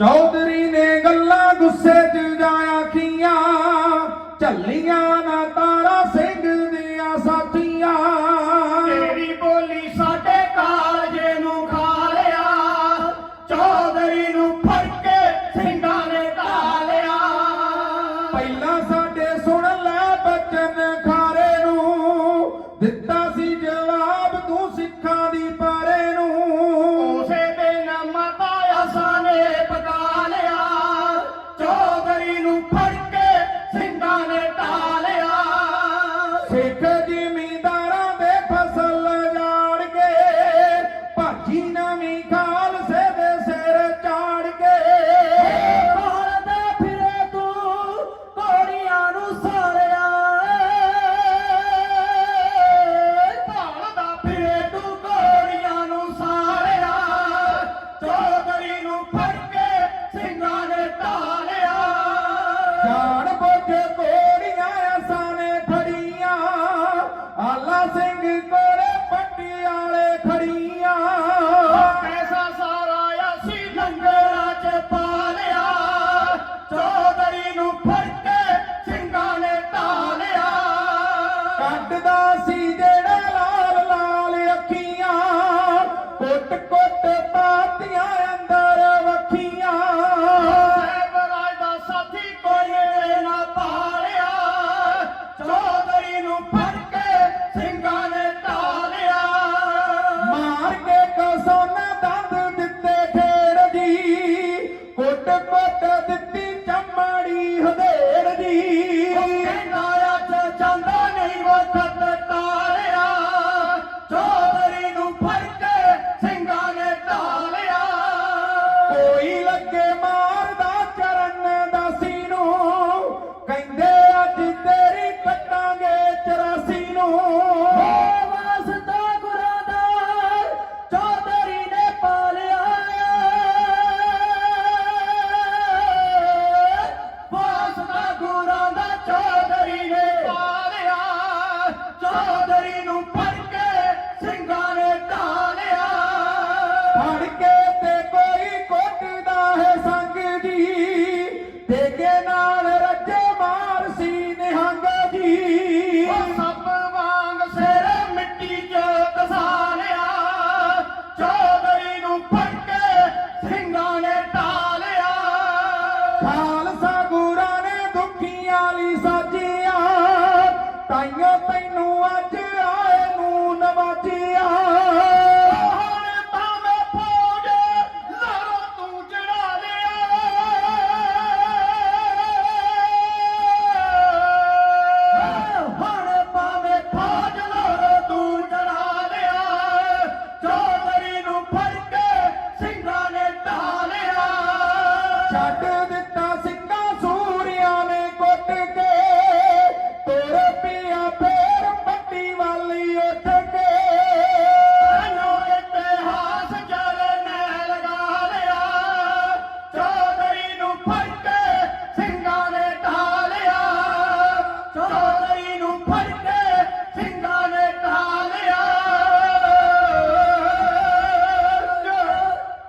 ਚੌਧਰੀ ਨੇ ਗੱਲਾਂ ਗੁੱਸੇ 'ਚ ਟਾਲਿਆ ਸਿੱਖ ਜ਼ਿਮੀਂਦਾਰਾਂ ਦੇ ਫਸਲ ਜਾੜ ਕੇ ਭਾਜੀ ਨਵੀਂ ਖਾਲਸੇ ਦੇ ਸਿਰ ਚਾੜ ਕੇ। ਭਾਲਦਾ ਫਿਰੇ ਤੂੰ ਕੋੜੀਆਂ ਨੂੰ ਸਾਰਿਆ। ਭਾਲਦਾ ਫਿਰੇ ਤੂੰ ਕੋੜੀਆਂ ਨੂੰ ਸਾਰਿਆ। ਚੌਧਰੀ ਨੂੰ ਫੜ ਕੇ ਸਿੰਘਾਂ ਨੇ ਟਾਲਿਆ ਜਾੜ ਕੁੱਟ ਦਿੱਤੀ ਚੰਮਾੜੀ ਹਦੇੜ ਦੀ ਉੱਥੇ ਨਾਇਆ ਚ ਜਾਂਦਾ ਨਹੀਂ ਉਹ ਥੱਤ ਤਾਰਿਆ। ਚੋਦਰੀ ਨੂੰ ਫੜ ਕੇ ਸਿੰਘਾਂ ਨੇ ਢਾਲਿਆ ਕੋਈ ਲੱਗੇ ਮਾ நாடுக்கே